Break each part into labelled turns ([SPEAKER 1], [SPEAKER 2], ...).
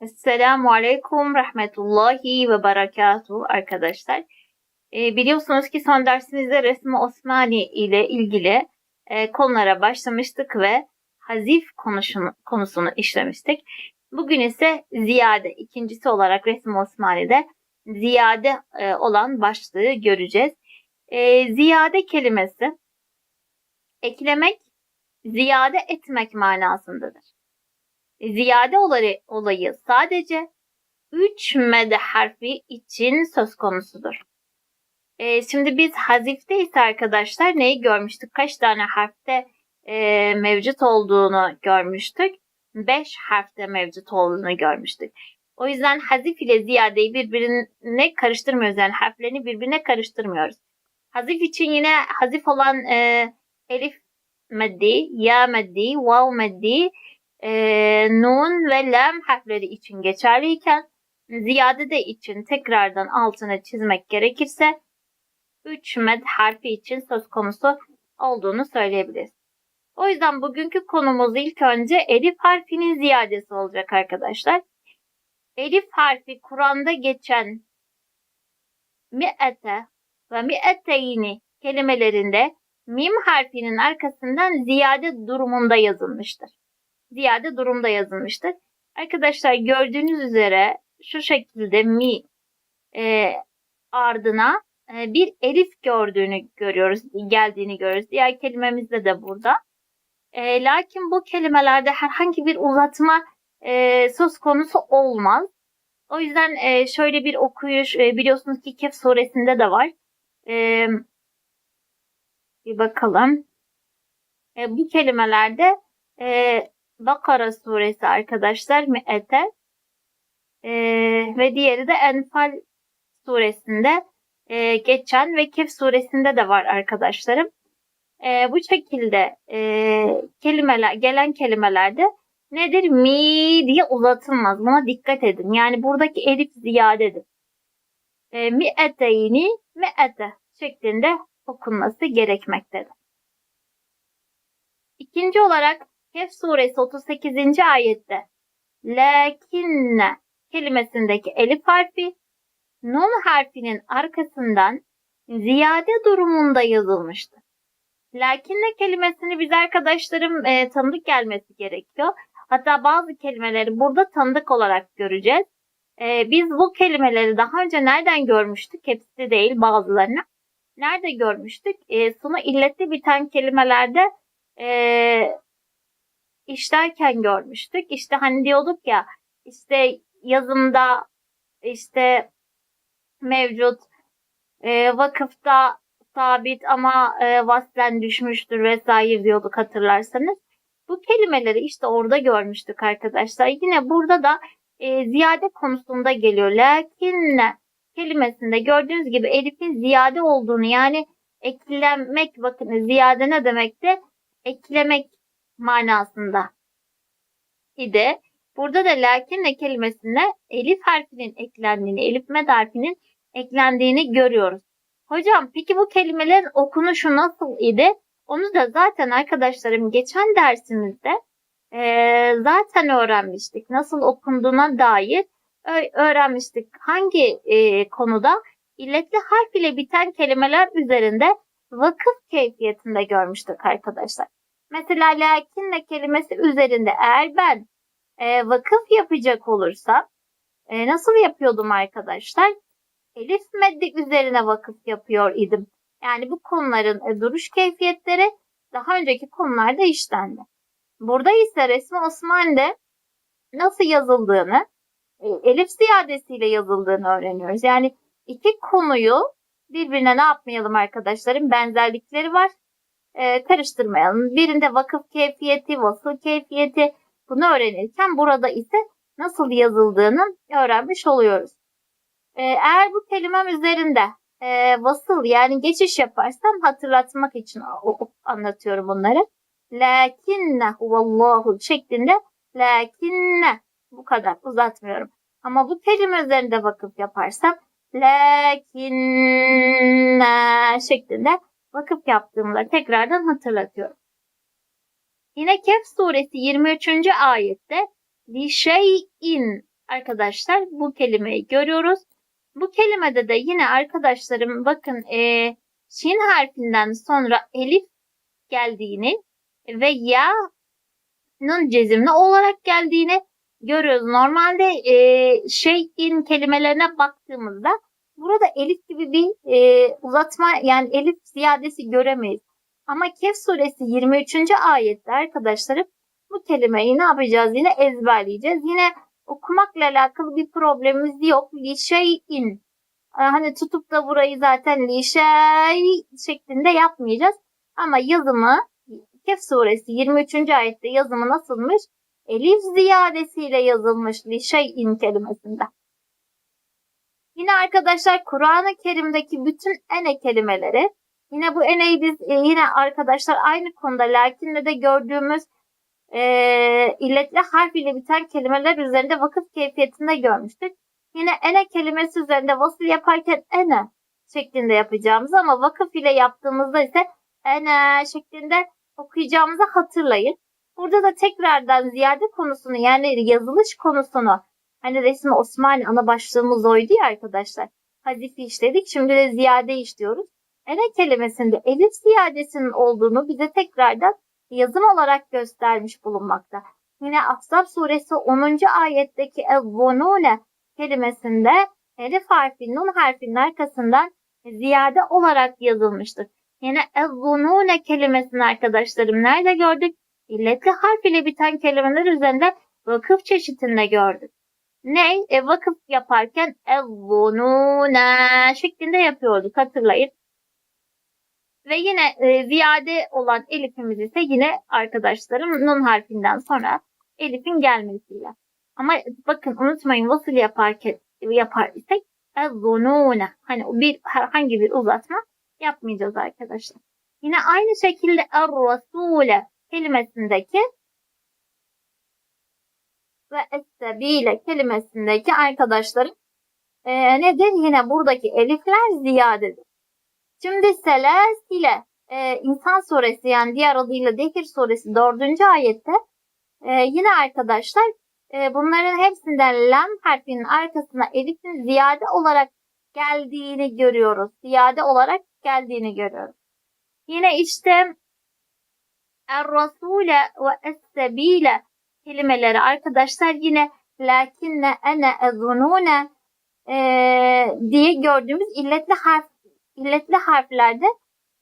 [SPEAKER 1] Esselamu Aleyküm Rahmetullahi ve Berekatuhu arkadaşlar. Ee, biliyorsunuz ki son dersimizde Resmi Osmani ile ilgili e, konulara başlamıştık ve hazif konuşunu, konusunu işlemiştik. Bugün ise ziyade, ikincisi olarak Resmi Osmani'de ziyade e, olan başlığı göreceğiz. E, ziyade kelimesi eklemek, ziyade etmek manasındadır. Ziyade olayı, olayı sadece 3 med harfi için söz konusudur. Ee, şimdi biz hazifte arkadaşlar neyi görmüştük? Kaç tane harfte e, mevcut olduğunu görmüştük. 5 harfte mevcut olduğunu görmüştük. O yüzden hazif ile ziyadeyi birbirine karıştırmıyoruz. Yani harflerini birbirine karıştırmıyoruz. Hazif için yine hazif olan e, elif meddi, ya meddi, vav meddi, e, nun ve lem harfleri için geçerliyken ziyade de için tekrardan altını çizmek gerekirse 3 med harfi için söz konusu olduğunu söyleyebiliriz. O yüzden bugünkü konumuz ilk önce elif harfinin ziyadesi olacak arkadaşlar. Elif harfi Kur'an'da geçen mi'ete ve mi'eteyni kelimelerinde mim harfinin arkasından ziyade durumunda yazılmıştır. Ziyade durumda yazılmıştır. Arkadaşlar gördüğünüz üzere şu şekilde mi e, ardına e, bir elif gördüğünü görüyoruz, geldiğini görüyoruz. Diğer kelimemizde de burada. E, lakin bu kelimelerde herhangi bir uzatma e, söz konusu olmaz. O yüzden e, şöyle bir okuyuş e, biliyorsunuz ki Kehf suresinde de var. E, bir bakalım. E, bu kelimelerde e, Bakara suresi arkadaşlar Mi'ete e, ve diğeri de Enfal suresinde e, geçen ve Kehf suresinde de var arkadaşlarım. E, bu şekilde e, kelimeler gelen kelimelerde nedir? Mi diye uzatılmaz. Buna dikkat edin. Yani buradaki elif ziyadedir. E, mi eteyni mi ete şeklinde okunması gerekmektedir. İkinci olarak Kehf suresi 38. ayette lakinne kelimesindeki elif harfi nun harfinin arkasından ziyade durumunda yazılmıştır. Lakinne kelimesini biz arkadaşlarım e, tanıdık gelmesi gerekiyor. Hatta bazı kelimeleri burada tanıdık olarak göreceğiz. E, biz bu kelimeleri daha önce nereden görmüştük? Hepsi değil bazılarını. Nerede görmüştük? E, sonu illetli biten kelimelerde e, işlerken görmüştük. İşte hani diyorduk ya işte yazımda işte mevcut e, vakıfta sabit ama e, vaslen düşmüştür vesaire diyorduk hatırlarsanız. Bu kelimeleri işte orada görmüştük arkadaşlar. Yine burada da e, ziyade konusunda geliyor. Lakinne kelimesinde gördüğünüz gibi elifin ziyade olduğunu yani eklemek bakın ziyade ne demekti? Eklemek manasında idi. Burada da lakinne kelimesine elif harfinin eklendiğini, elif med harfinin eklendiğini görüyoruz. Hocam peki bu kelimelerin okunuşu nasıl idi? Onu da zaten arkadaşlarım geçen dersimizde e, zaten öğrenmiştik. Nasıl okunduğuna dair öğrenmiştik. Hangi e, konuda? illetli harf ile biten kelimeler üzerinde vakıf keyfiyetinde görmüştük arkadaşlar. Mesela lakinle kelimesi üzerinde eğer ben e, vakıf yapacak olursam e, nasıl yapıyordum arkadaşlar? Elif meddi üzerine vakıf yapıyor idim. Yani bu konuların e, duruş keyfiyetleri daha önceki konularda işlendi. Burada ise resmi Osmanlı'da nasıl yazıldığını, e, elif ziyadesiyle yazıldığını öğreniyoruz. Yani iki konuyu birbirine ne yapmayalım arkadaşlarım? Benzerlikleri var. E, karıştırmayalım. Birinde vakıf keyfiyeti, vasıl keyfiyeti bunu öğrenirken burada ise nasıl yazıldığını öğrenmiş oluyoruz. E, eğer bu kelimem üzerinde e, vasıl yani geçiş yaparsam hatırlatmak için anlatıyorum bunları. Lakinne huvallahu şeklinde lakinne bu kadar uzatmıyorum. Ama bu kelime üzerinde vakıf yaparsam lakinne şeklinde vakıf yaptığımda tekrardan hatırlatıyorum. Yine Kehf suresi 23. ayette li şeyin arkadaşlar bu kelimeyi görüyoruz. Bu kelimede de yine arkadaşlarım bakın e, şin harfinden sonra elif geldiğini ve ya'nın cezimli olarak geldiğini görüyoruz. Normalde e, şeyin kelimelerine baktığımızda burada elif gibi bir e, uzatma yani elif ziyadesi göremeyiz. Ama Kehf suresi 23. ayette arkadaşlarım bu kelimeyi ne yapacağız? Yine ezberleyeceğiz. Yine okumakla alakalı bir problemimiz yok. Li şeyin. Hani tutup da burayı zaten li şey şeklinde yapmayacağız. Ama yazımı Kehf suresi 23. ayette yazımı nasılmış? Elif ziyadesiyle yazılmış li şeyin kelimesinde. Yine arkadaşlar Kur'an-ı Kerim'deki bütün ene kelimeleri yine bu eneyi biz e, yine arkadaşlar aynı konuda lakinle de gördüğümüz e, illetli harf ile biten kelimeler üzerinde vakıf keyfiyetinde görmüştük. Yine ene kelimesi üzerinde vasıl yaparken ene şeklinde yapacağımız ama vakıf ile yaptığımızda ise ene şeklinde okuyacağımızı hatırlayın. Burada da tekrardan ziyade konusunu yani yazılış konusunu hani resmi Osmanlı ana başlığımız oydu ya arkadaşlar. Hazifi işledik. Şimdi de ziyade işliyoruz. Ene kelimesinde elif ziyadesinin olduğunu bize tekrardan yazım olarak göstermiş bulunmakta. Yine Ahzab suresi 10. ayetteki ezzunune kelimesinde elif harfi nun harfinin arkasından ziyade olarak yazılmıştır. Yine ezzunune kelimesini arkadaşlarım nerede gördük? İlletli harf ile biten kelimeler üzerinde vakıf çeşitinde gördük. Ne? E, vakıf yaparken ezzunune şeklinde yapıyorduk hatırlayın. Ve yine e, ziyade olan elifimiz ise yine arkadaşlarım nun harfinden sonra elifin gelmesiyle. Ama bakın unutmayın vasıl yaparken yapar isek ezzunune. Hani bir herhangi bir uzatma yapmayacağız arkadaşlar. Yine aynı şekilde er-rasule kelimesindeki ve es kelimesindeki arkadaşlarım e, nedir? Yine buradaki elifler ziyadedir. Şimdi selesile e, insan suresi yani diğer adıyla Dekir suresi 4. ayette e, yine arkadaşlar e, bunların hepsinden lam harfinin arkasına elifin ziyade olarak geldiğini görüyoruz. Ziyade olarak geldiğini görüyoruz. Yine işte Er-Rasule ve Es-Sebile kelimeleri arkadaşlar yine lakinne ene ezunune e, diye gördüğümüz illetli harf illetli harflerde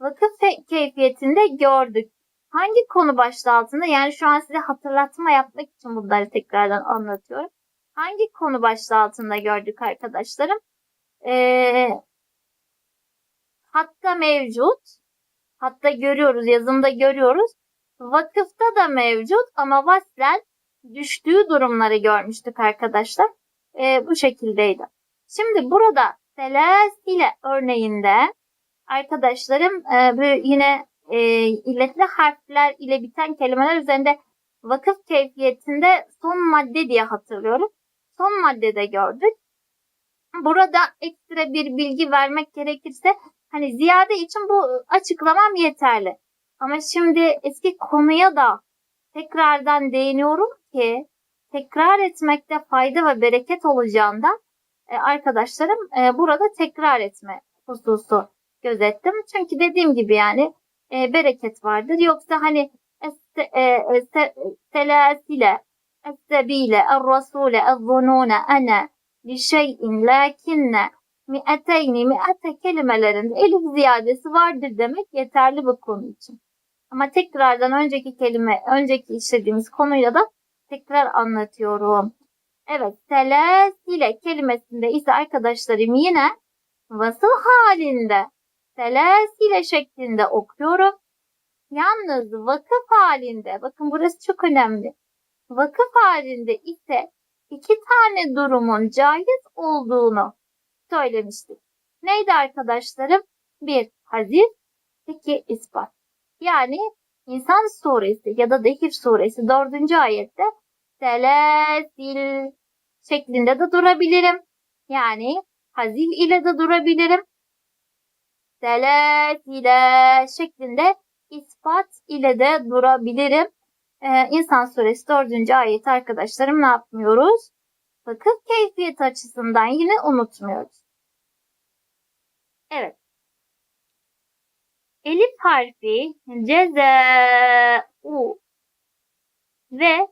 [SPEAKER 1] vakıf keyfiyetinde gördük. Hangi konu başlığı altında yani şu an size hatırlatma yapmak için bunları tekrardan anlatıyorum. Hangi konu başlığı altında gördük arkadaşlarım? Ee, hatta mevcut. Hatta görüyoruz, yazımda görüyoruz. Vakıfta da mevcut ama vaslen düştüğü durumları görmüştük arkadaşlar. Ee, bu şekildeydi. Şimdi burada ile örneğinde arkadaşlarım e, yine e, illetli harfler ile biten kelimeler üzerinde vakıf keyfiyetinde son madde diye hatırlıyorum. Son maddede gördük. Burada ekstra bir bilgi vermek gerekirse hani ziyade için bu açıklamam yeterli. Ama şimdi eski konuya da tekrardan değiniyorum ki tekrar etmekte fayda ve bereket olacağından e, arkadaşlarım e, burada tekrar etme hususu gözettim. Çünkü dediğim gibi yani e, bereket vardır. Yoksa hani selasile, er-rasule, ez-zunune, ene, li şeyin, lakinne, mi'eteyni, mi'ete kelimelerinde elif ziyadesi vardır demek yeterli bu konu için. Ama tekrardan önceki kelime, önceki işlediğimiz konuyla da tekrar anlatıyorum. Evet, selesile kelimesinde ise arkadaşlarım yine vasıl halinde selesile şeklinde okuyorum. Yalnız vakıf halinde, bakın burası çok önemli. Vakıf halinde ise iki tane durumun caiz olduğunu söylemiştik. Neydi arkadaşlarım? Bir, hazif, iki, ispat. Yani İnsan suresi ya da Dehir suresi 4. ayette selesil şeklinde de durabilirim. Yani hazif ile de durabilirim. Selesile şeklinde ispat ile de durabilirim. Ee, İnsan suresi 4. ayet arkadaşlarım ne yapmıyoruz? Vakıf keyfiyeti açısından yine unutmuyoruz. Evet. Elif harfi u ve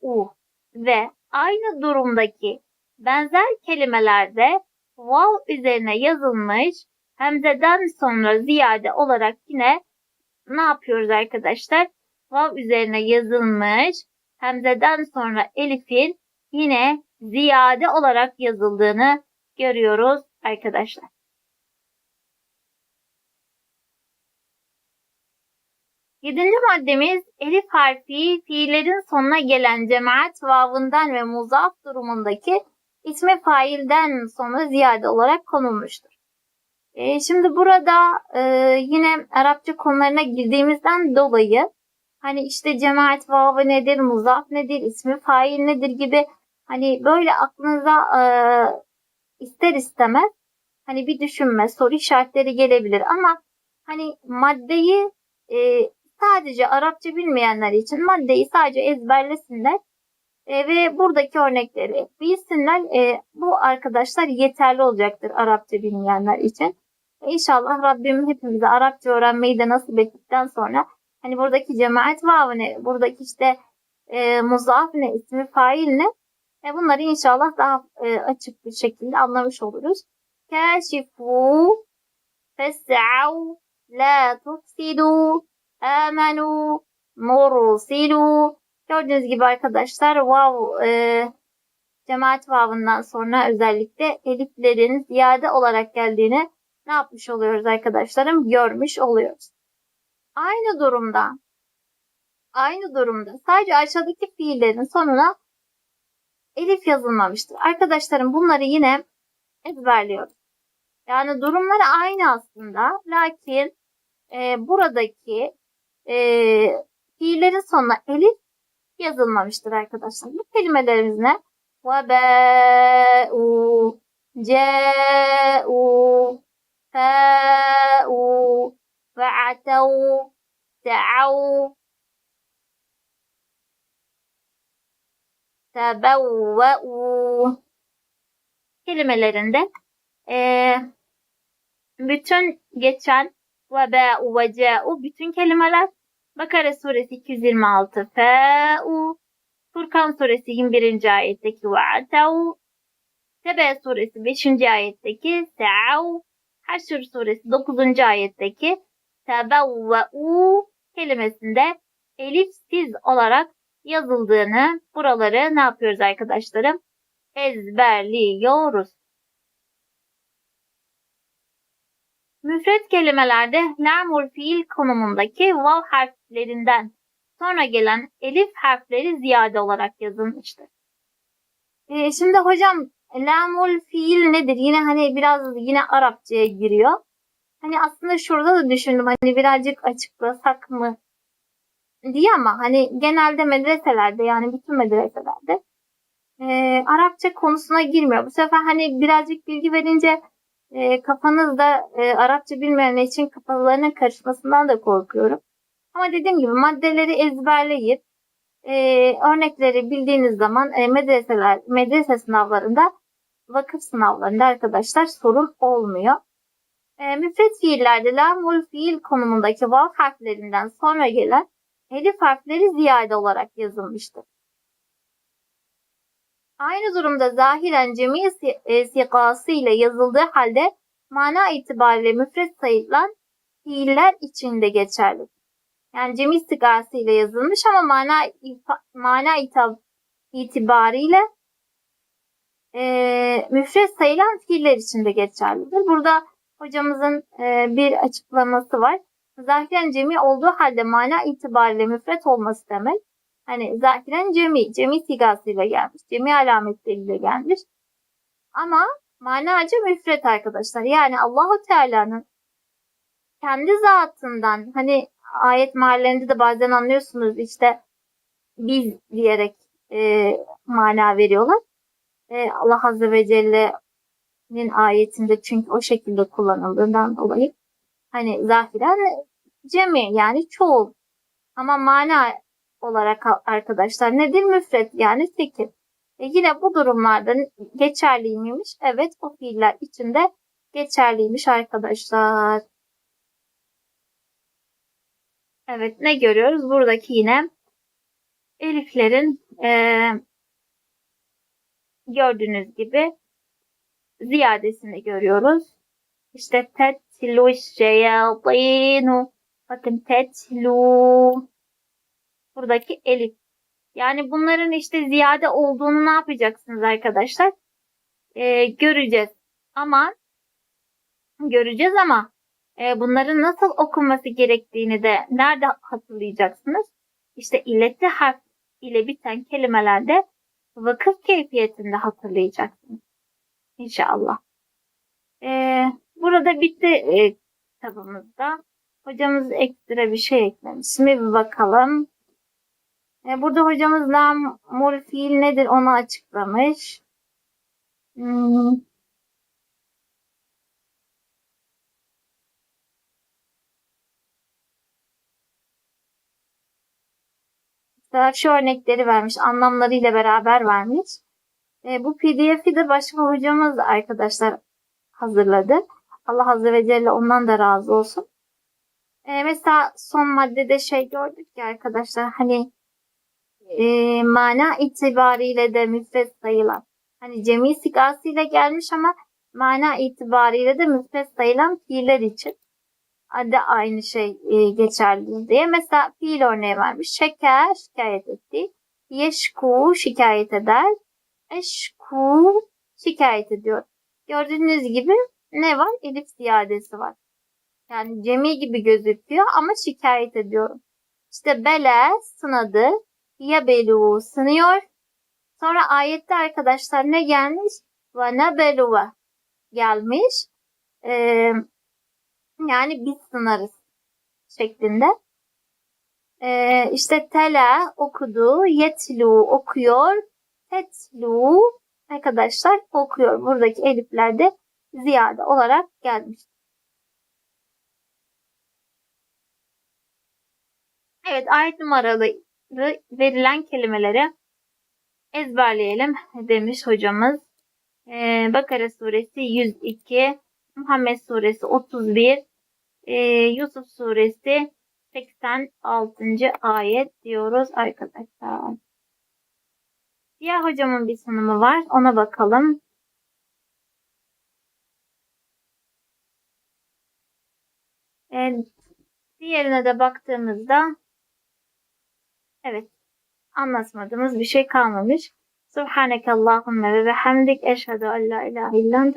[SPEAKER 1] u ve aynı durumdaki benzer kelimelerde vav üzerine yazılmış hemzeden sonra ziyade olarak yine ne yapıyoruz arkadaşlar? Vav üzerine yazılmış hemzeden sonra elifin yine ziyade olarak yazıldığını görüyoruz arkadaşlar. Yedinci maddemiz elif harfi fiillerin sonuna gelen cemaat vavından ve muzaf durumundaki ismi failden sonra ziyade olarak konulmuştur. E, şimdi burada e, yine Arapça konularına girdiğimizden dolayı hani işte cemaat vavı nedir, muzaf nedir, ismi fail nedir gibi hani böyle aklınıza e, ister istemez hani bir düşünme, soru işaretleri gelebilir ama hani maddeyi e, sadece Arapça bilmeyenler için maddeyi sadece ezberlesinler e, ve buradaki örnekleri bilsinler. E, bu arkadaşlar yeterli olacaktır Arapça bilmeyenler için. E, inşallah Rabbim hepimize Arapça öğrenmeyi de nasip ettikten sonra hani buradaki cemaat vavı ne, buradaki işte e, muzaf ne, ismi fail ne e, bunları inşallah daha e, açık bir şekilde anlamış oluruz. Keşifu fes'au la tufsidu amenu mursilu Gördüğünüz gibi arkadaşlar vav e, cemaat vavından sonra özellikle eliflerin ziyade olarak geldiğini ne yapmış oluyoruz arkadaşlarım? Görmüş oluyoruz. Aynı durumda aynı durumda sadece aşağıdaki fiillerin sonuna elif yazılmamıştır. Arkadaşlarım bunları yine ezberliyoruz. Yani durumları aynı aslında. Lakin e, buradaki e, fiillerin sonuna elif yazılmamıştır arkadaşlar. Bu kelimelerimiz ne? وَبَاءُ جَاءُ فَاءُ وَعَتَوْا دَعَوْا تَبَوَّؤُوا kelimelerinde e, bütün geçen ve ba'u ve ca'u bütün kelimeler Bakara suresi 226 fe'u Furkan suresi 21. ayetteki ve'teu Tebe suresi 5. ayetteki se'u Haşr suresi 9. ayetteki tebevve'u kelimesinde elifsiz olarak yazıldığını buraları ne yapıyoruz arkadaşlarım? Ezberliyoruz. Müfret kelimelerde lamur fiil konumundaki vav harflerinden sonra gelen elif harfleri ziyade olarak yazılmıştır. Ee, şimdi hocam lamul fiil nedir? Yine hani biraz yine Arapçaya giriyor. Hani aslında şurada da düşündüm hani birazcık açıklasak mı diye ama hani genelde medreselerde yani bütün medreselerde e, Arapça konusuna girmiyor. Bu sefer hani birazcık bilgi verince e, kafanızda e, Arapça bilmeyenler için kafalarının karışmasından da korkuyorum. Ama dediğim gibi maddeleri ezberleyip e, örnekleri bildiğiniz zaman e, medreseler, medrese sınavlarında vakıf sınavlarında arkadaşlar sorun olmuyor. E, müfret fiillerde lamul fiil konumundaki vav harflerinden sonra gelen elif harfleri ziyade olarak yazılmıştır. Aynı durumda zahiren cemi e, sigası ile yazıldığı halde mana itibariyle müfret sayılan fiiller içinde geçerli. Yani cemi sigası ile yazılmış ama mana mana itibariyle e, müfret sayılan fiiller içinde geçerlidir. Burada hocamızın e, bir açıklaması var. Zahiren cemi olduğu halde mana itibariyle müfret olması demek Hani zahiren cemi, cemi sigasıyla gelmiş. Cemi alametleriyle gelmiş. Ama manaca müfret arkadaşlar. Yani Allahu Teala'nın kendi zatından hani ayet mahallerinde de bazen anlıyorsunuz işte biz diyerek e, mana veriyorlar. E, Allah Azze ve Celle'nin ayetinde çünkü o şekilde kullanıldığından dolayı hani zahiren cemi yani çoğul ama mana olarak arkadaşlar nedir? Müfret yani tekil. E, yine bu durumlarda geçerli miymiş? Evet o fiiller içinde geçerliymiş arkadaşlar. Evet ne görüyoruz? Buradaki yine eliflerin eee, gördüğünüz gibi ziyadesini görüyoruz. İşte tetlu şeyatinu. Bakın tetlu. Buradaki elif. Yani bunların işte ziyade olduğunu ne yapacaksınız arkadaşlar? Eee, göreceğiz. Ama göreceğiz ama e, bunların nasıl okunması gerektiğini de nerede hatırlayacaksınız? İşte illetli harf ile biten kelimelerde vakıf keyfiyetinde hatırlayacaksınız. İnşallah. E, burada bitti e, kitabımızda. Hocamız ekstra bir şey eklemiş mi bir bakalım. E, burada hocamız lamul fiil nedir onu açıklamış. Hmm, Mesela şu örnekleri vermiş, anlamlarıyla beraber vermiş. E, bu pdf'i de başka hocamız arkadaşlar hazırladı. Allah Azze ve Celle ondan da razı olsun. E, mesela son maddede şey gördük ya arkadaşlar hani e, mana itibariyle de müfret sayılan. Hani cemi sigasıyla gelmiş ama mana itibariyle de müfret sayılan fiiller için de aynı şey e, geçerli diye. Mesela fiil örneği vermiş. Şeker şikayet etti. Yeşku şikayet eder. Eşku şikayet ediyor. Gördüğünüz gibi ne var? Elif ziyadesi var. Yani cemi gibi gözüküyor ama şikayet ediyorum. İşte bele sınadı. Ya belu sınıyor. Sonra ayette arkadaşlar ne gelmiş? Ve ne beluve gelmiş. Ee, yani biz sınarız şeklinde. Ee, işte tela okudu, yetlu okuyor, tetlu arkadaşlar okuyor. Buradaki eliflerde ziyade olarak gelmiş. Evet ayet numaraları verilen kelimeleri ezberleyelim demiş hocamız. Ee, Bakara suresi 102, Muhammed suresi 31, e, Yusuf suresi 86. ayet diyoruz arkadaşlar. Diğer hocamın bir sunumu var. Ona bakalım. E, diğerine de baktığımızda evet anlatmadığımız bir şey kalmamış. Subhaneke Allahümme ve bihamdik eşhedü en la ilahe illan